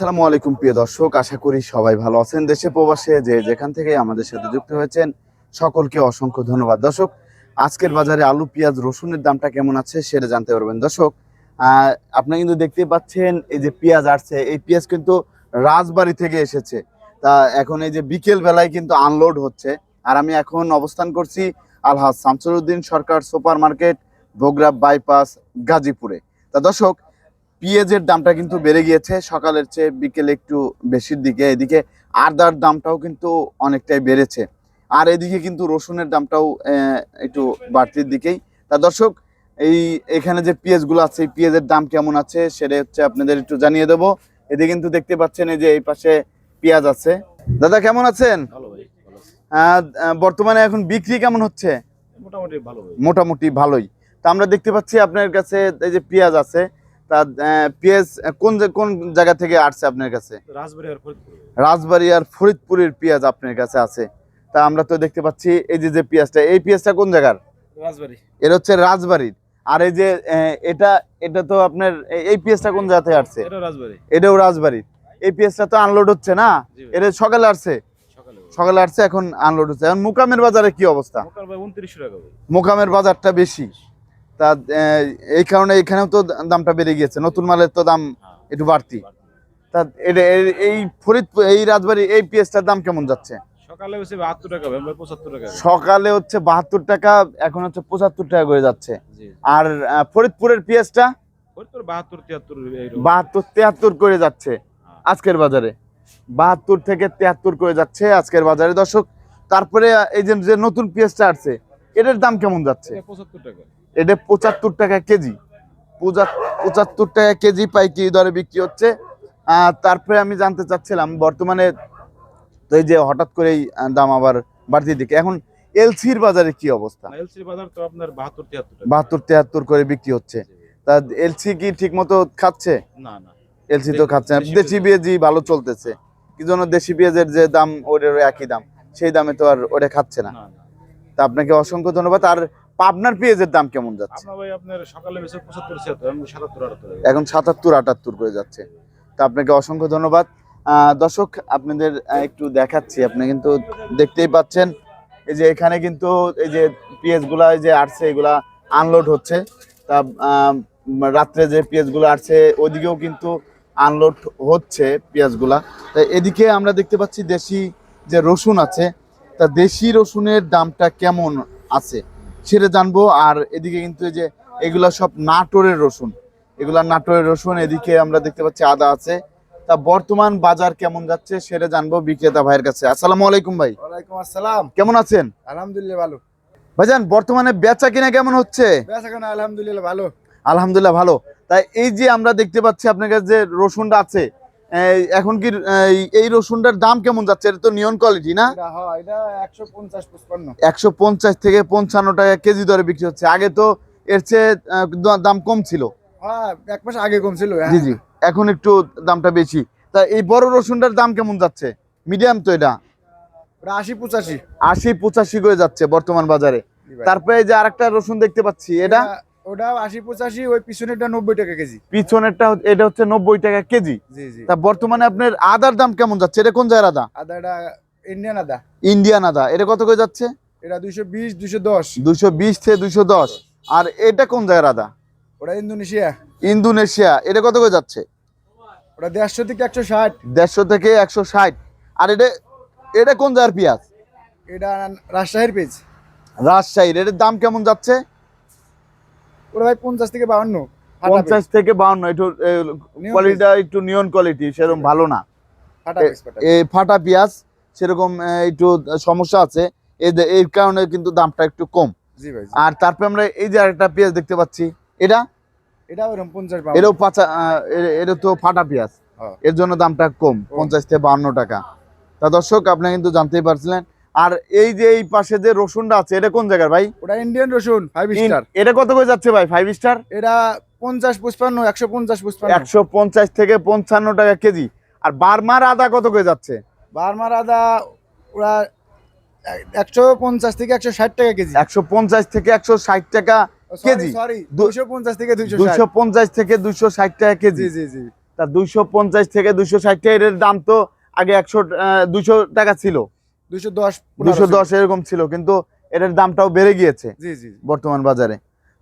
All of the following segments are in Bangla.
আসসালামু আলাইকুম প্রিয় দর্শক। আশা করি সবাই ভালো আছেন দেশে প্রবাসে যে যেখান থেকে আমাদের সাথে যুক্ত হয়েছেন সকলকে অসংখ্য ধন্যবাদ। দর্শক আজকের বাজারে আলু পেঁয়াজ রসুনের দামটা কেমন আছে সেটা জানতে পারবেন। দর্শক আহ, আপনি কিন্তু দেখতেই পাচ্ছেন এই যে পেঁয়াজ আসছে এই পেঁয়াজ কিন্তু রাজবাড়ি থেকে এসেছে। তা এখন এই যে বিকেল বেলায় কিন্তু আনলোড হচ্ছে। আর আমি এখন অবস্থান করছি Alhaj Shamsuruddin Sarkar super market Bogura bypass গাজীপুরে। তা দর্শক পেঁয়াজের দামটা কিন্তু বেড়ে গিয়েছে। সকালের চেয়ে বিকেলে একটু বেশির দিকে। এদিকে আদার দামটাও কিন্তু অনেকটাই বেড়েছে। আর এদিকে কিন্তু রসুনের দামটাও একটু বাড়তির দিকেই। তা দর্শক এই এখানে যে পেঁয়াজগুলো আছে এই পেঁয়াজের দাম কেমন আছে সেটা হচ্ছে আপনাদের একটু জানিয়ে দেবো। এদিকে কিন্তু দেখতে পাচ্ছেন এই যে এই পাশে পেঁয়াজ আছে। দাদা কেমন আছেন? বর্তমানে এখন বিক্রি কেমন হচ্ছে? মোটামুটি ভালোই। তা আমরা দেখতে পাচ্ছি আপনার কাছে এই যে পেঁয়াজ আছে। তা পেঁয়াজ কোন কোন জায়গা থেকে আসছে আপনার কাছে? রাজবাড়ি আর ফরিদপুরের পেঁয়াজ আপনার কাছে আছে। তা আমরা তো দেখতে পাচ্ছি এই যে যে পেঁয়াজটা এই পেঁয়াজটা কোন জায়গার? রাজবাড়ি। এটা হচ্ছে রাজবাড়ির আর এই যে এটা এটা তো আপনার এই- পেঁয়াজটা কোন জায়গা থেকে আসছে? এটাও রাজবাড়ির এই পেঁয়াজটা তো আনলোড হচ্ছে না? এটা সকালে আসছে? সকালে আসছে এখন আনলোড হচ্ছে। এখন মুকামের বাজারে কি অবস্থা? মোকামের বাজারটা বেশি। তা এই কারণে এখানেও তো দামটা বেড়ে গিয়েছে। নতুন মালের তো দাম হ্যাঁ, একটু বাড়তি। তা এটা এই ফরিদপুর এই রাজবাড়ি এই পেঁয়াজটার দাম কেমন যাচ্ছে? সকালে হচ্ছে বাহাত্তর টাকা পঁচাত্তর টাকা। সকালে হচ্ছে বাহাত্তর টাকা এখন হচ্ছে পঁচাত্তর টাকা করে যাচ্ছে। আর ফরিদপুরের পেঁয়াজটা বাহাত্তর তিয়াত্তর তেহাত্তর করে যাচ্ছে হ্যাঁ। আজকের বাজারে। বাহাত্তর থেকে তেহাত্তর করে যাচ্ছে আজকের বাজারে। দর্শক তারপরে এই যে যে নতুন পেঁয়াজটা আসছে এটার দাম কেমন যাচ্ছে? পঁচাত্তর টাকা। এটা পঁচাত্তর টাকা কেজি। পঁচাত্তর টাকা কেজি পাইকারি দরে বিক্রি হচ্ছে। তারপরে আমি জানতে চাচ্ছিলাম বর্তমানে তো এই যে হঠাৎ করেই দাম আবার বাড়তি দিকে। এখন এলসির বাজারে কি অবস্থা? এলসি বাজার তো আপনার বাহাত্তর তিয়াত্তর বাহাত্তর করে বিক্রি হচ্ছে। তা এলসি কি ঠিক মতো খাচ্ছে? না না। এলসি তো খাচ্ছে না। দেশি পেঁয়াজই ভালো চলতেছে। কি জন্য দেশি পেঁয়াজের যে দাম ওটার একই দাম। সেই দামে তো আর ওটা খাচ্ছে না। তা আপনাকে অসংখ্য ধন্যবাদ। আর পাবনার পেঁয়াজের দাম কেমন যাচ্ছে? ভাই আপনার সকালে বেশি পঁচাত্তর ছিয়াত্তর আমি সাতাত্তর আটাত্তর টাকা। এখন সাতাত্তর আটাত্তর করে যাচ্ছে। তা আপনাকে অসংখ্য ধন্যবাদ। দর্শক আপনাদের একটু দেখাচ্ছি। আপনি কিন্তু দেখতেই পাচ্ছেন এই যে এখানে কিন্তু এই যে পেঁয়াজগুলা এই যে আসছে এগুলা আনলোড হচ্ছে। তা রাত্রে যে পেঁয়াজগুলো আসছে ওইদিকেও কিন্তু আনলোড হচ্ছে পেঁয়াজগুলা। তা এদিকে আমরা দেখতে পাচ্ছি দেশি যে রসুন আছে তা দেশি রসুনের দামটা কেমন আছে? সেটা জানব। আর এদিকে কিন্তু এই যে এগুলা সব নাটোরের রসুন। এগুলা নাটোরের রসুন এদিকে আমরা দেখতে পাচ্ছি আদা আছে। তা বর্তমান বাজার কেমন যাচ্ছে সেটা জানব বিক্রেতা ভাইয়ের কাছে। আসসালামু আলাইকুম ভাই। ওয়ালাইকুম আসসালাম। কেমন আছেন? আলহামদুলিল্লাহ ভালো। ভাইজান বর্তমানে বেচা কিনা কেমন হচ্ছে? বেচা এখন আলহামদুলিল্লাহ ভালো। আলহামদুলিল্লাহ ভালো। তাই এই যে আমরা দেখতে পাচ্ছি আপনার কাছে যে রসুনটা আছে এখন কি এই রসুনটার দাম কেমন যাচ্ছে? এটা তো নিয়ন কোয়ালিটি না? এটা একশো পঞ্চাশ থেকে পঞ্চান্ন টাকা কেজি দরে বিক্রি হচ্ছে। আগে তো এর চেয়ে দাম কম ছিল। হ্যাঁ এক মাস আগে কম ছিল হ্যাঁ। জি জি। এখন একটু দামটা বেশি। তা এই বড় রসুনটার দাম কেমন যাচ্ছে? মিডিয়াম তো এটা? আশি পঁচাশি। আশি পঁচাশি করে যাচ্ছে বর্তমান বাজারে। তারপরে যে আরেকটা রসুন দেখতে পাচ্ছি এটা ওটা আশি পঁচাশি ওই পিছনেরটা নব্বই টাকা কেজি। পিছনেরটা এটা হচ্ছে নব্বই টাকা কেজি। জি জি। তা বর্তমানে আপনার আদার দাম কেমন যাচ্ছে? এটা কোন জায়গার আদা? আদা এটা ইন্ডিয়ান আদা। ইন্ডিয়ান আদা। এটা কত করে যাচ্ছে? এটা দুইশো বিশ দুইশো দশ। দুশো বিশ থেকে দুশো দশ। আর এটা কোন জায়গার আদা? ওটা ইন্দোনেশিয়া। ইন্দোনেশিয়া। এটা কত করে যাচ্ছে? ওটা দেড়শো থেকে একশো ষাট। দেড়শো থেকে একশো ষাট। আর এটা এটা কোন জায়গার পেঁয়াজ? এটা রাজশাহীর পেজ রাজশাহীর। এটার দাম কেমন যাচ্ছে? ওটা ভাই পঞ্চাশ থেকে বাউন্ন পঞ্চাশ থেকে বাউন্ন একটু কোয়ালিটিটা একটু নিয়ন কোয়ালিটি সেরকম ভালো না। ফাটা পেঁয়াজ সেরকম একটু সমস্যা আছে। এই কারণে কিন্তু দামটা একটু কম। আর তারপরে আমরা এই যে আরেকটা পেঁয়াজ দেখতে পাচ্ছি এটা? এটা ওরকম পঞ্চাশ এটাও পাচা এটা তো ফাটা পেঁয়াজ। হ্যাঁ। এর জন্য দামটা কম পঞ্চাশ থেকে বান্ন টাকা। তা দর্শক আপনি কিন্তু জানতেই পারছিলেন আর এই যে এই পাশে যে রসুনটা আছে এটা কোন জায়গার ভাই? ওটা ইন্ডিয়ান রসুন ফাইভ স্টার এটা কত করে যাচ্ছে ভাই ফাইভ স্টার এটা পঞ্চাশ পুষ্পান্ন একশো পঞ্চাশ পুষ্পান্ন একশো পঞ্চাশ থেকে পঞ্চান্ন টাকা কেজি। আর বার্মার আদা কত করে যাচ্ছে? বার্মার আদা ওরা একশো পঞ্চাশ থেকে একশো ষাট টাকা কেজি। একশো পঞ্চাশ থেকে একশো ষাট টাকা কেজি। সরি দু- দুশো পঞ্চাশ থেকে দুইশো দুশো পঞ্চাশ থেকে দুশো ষাট টাকা কেজি। জি জি তা দুইশো পঞ্চাশ থেকে দুইশো ষাট টাকা এর দাম তো আগে একশো দুইশো টাকা ছিল। দুইশো দশ দুইশো দশ এরকম ছিল কিন্তু এটার দামটাও বেড়ে গিয়েছে জি জি বর্তমান বাজারে।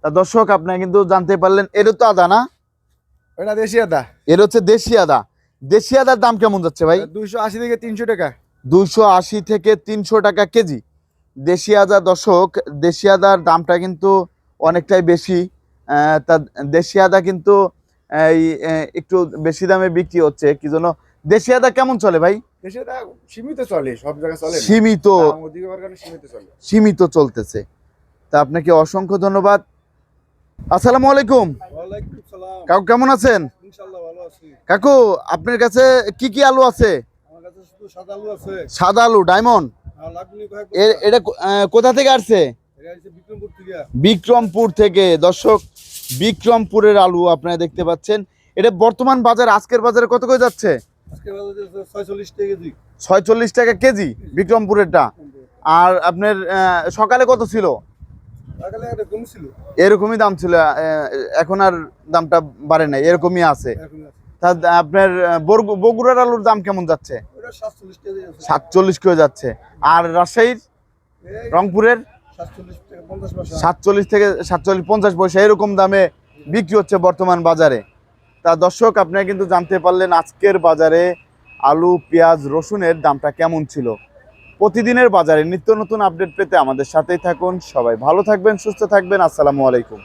তা দর্শক আপনারা কিন্তু জানতে পারলেন এরও তো আদা না? এটা দেশি আদা। এর হচ্ছে দেশি আদা। দেশি আদার দাম কেমন যাচ্ছে ভাই? দুইশো আশি থেকে তিনশো টাকা। দুইশো আশি থেকে তিনশো টাকা কেজি। দেশি আদা দর্শক দেশি আদার দামটা কিন্তু অনেকটাই বেশি। তা দেশি আদা কিন্তু এই একটু বেশি দামে বিক্রি হচ্ছে কি জন্য? দেশি আদা কেমন চলে ভাই? দেশি সীমিত চলে সব জায়গায় চলে সীমিত। সীমিত চলে। সীমিত চলতেছে। তা আপনাকে অসংখ্য ধন্যবাদ। আসসালামু আলাইকুম। সালাম। কাকু কেমন আছেন? ইনশাআল্লাহ ভালো আছি। কাকু আপনার কাছে কি কি আলু আছে? আমার কাছে শুধু সাদা আলু আছে। সাদা আলু ডায়মন্ড? এ- এটা কোথা থেকে আসছে? বিক্রমপুর থেকে। দর্শক বিক্রমপুরের আলু আপনারা দেখতে পাচ্ছেন। এটা বর্তমান বাজার আজকের বাজারে কত করে যাচ্ছে? ছয়চল্লিশ টাকা কেজি। বিক্রমপুরেরটা আর আপনার সকালে কত ছিল? এরকমই দাম ছিল এখন আর দামটা বাড়ে নাই এরকমই আছে। তা আপনার বগুড়ার আলুর দাম কেমন যাচ্ছে? সাতচল্লিশ করে যাচ্ছে। আর রাজশাহীর? রংপুরের? সাতচল্লিশ থেকে সাতচল্লিশ পঞ্চাশ পয়সা এরকম দামে বিক্রি হচ্ছে বর্তমান বাজারে। তা দর্শক, আপনারা কিন্তু জানতে পারলেন আজকের বাজারে আলু, পেঁয়াজ, রসুনের দামটা কেমন ছিল। প্রতিদিনের বাজারে নিত্য নতুন আপডেট পেতে আমাদের সাথেই থাকুন। সবাই ভালো থাকবেন, সুস্থ থাকবেন। আসসালামু আলাইকুম।